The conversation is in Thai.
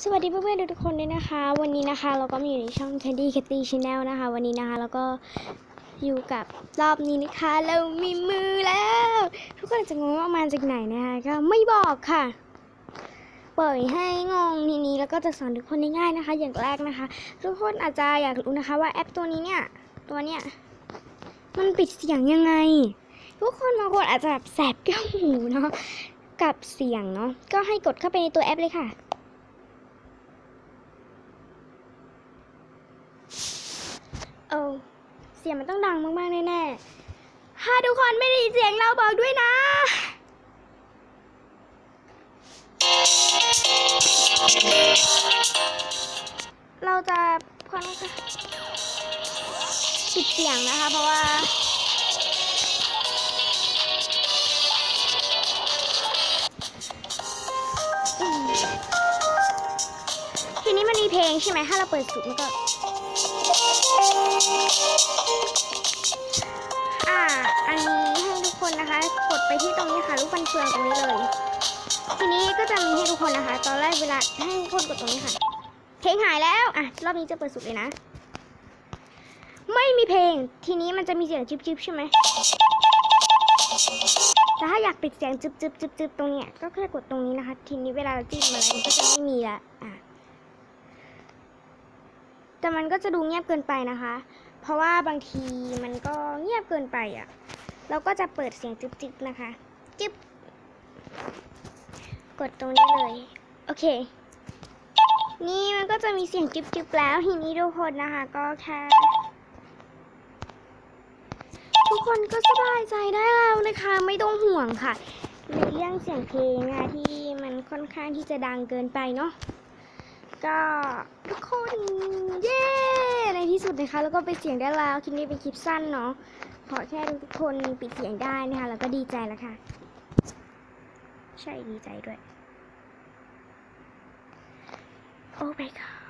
สวัสดีเพื่อนๆทุกคนด้วยนะคะ วันนี้นะคะ เราก็มาอยู่ในช่อง Candy Kitty Channel นะคะ วันนี้นะคะเราก็อยู่กับรอบนี้นะคะ เรามีมือแล้ว ทุกคนจะงงว่ามาจากไหนนะคะก็ไม่บอกค่ะปล่อยให้งงทีนี้แล้วก็จะสอนทุกคนง่ายๆนะคะ อย่างแรกนะคะ ทุกคนอาจจะอยากรู้นะคะว่าแอปตัวนี้เนี่ยตัวเนี้ยมันปิดเสียงยังไง ทุกคนบางคนอาจจะแบบแสบแก้วหูเนาะกับเสียงเนาะก็ให้กดเข้าไปในตัวแอปเลยค่ะ เออ เสียงมันต้องดังมากๆแน่ๆถ้าทุกคนไม่ได้ยินเสียงเราบอกด้วยนะเราจะค่อนปิดเสียงนะคะ เพราะว่า ทีนี้มันมีเพลงใช่ไหมถ้าเราเปิดสุดมันก็ อ่า อันนี้ให้ทุกคนนะคะ กดไปที่ตรงนี้ค่ะลูกฟันเฟืองตรงนี้เลย ทีนี้ก็จะมีให้ทุกคนนะคะ ตอนแรกเวลาให้ทุกคนกดตรงนี้ค่ะ เพลงหายแล้ว อะ รอบนี้จะเปิดสุดเลยนะ ไม่มีเพลง ทีนี้มันจะมีเสียงจิ๊บๆใช่ไหมแต่ถ้าอยากปิดเสียงจึบจึบจึบจึบตรงเนี้ยก็แค่กดตรงนี้นะคะ ทีนี้เวลาเราจิ้มอะไรมันก็จะไม่มีละอะ แต่มันก็จะดูเงียบเกินไปนะคะ เพราะว่าบางทีมันก็เงียบเกินไปอะ เราก็จะเปิดเสียงจึบจึบนะคะจึบกดตรงนี้เลย โอเค นี่มันก็จะมีเสียงจึบจึบแล้วทีนี้ทุกคนนะคะ ก็แค่ทุกคนก็สบายใจได้แล้วนะคะ ไม่ต้องห่วงค่ะในเรื่องเสียงเพลงนะคะที่มันค่อนข้างที่จะดังเกินไปเนาะ ก็ทุกคนเย้ในที่สุดนะคะ แล้วก็ไปดเสียงได้แล้วคลิปนี้เป็นคลิปสั้นเนาะขอแค่ทุกคนปิดเสียงได้นะคะ แล้วก็ดีใจแล้วค่ะ ใช่ดีใจด้วย โอ้ my god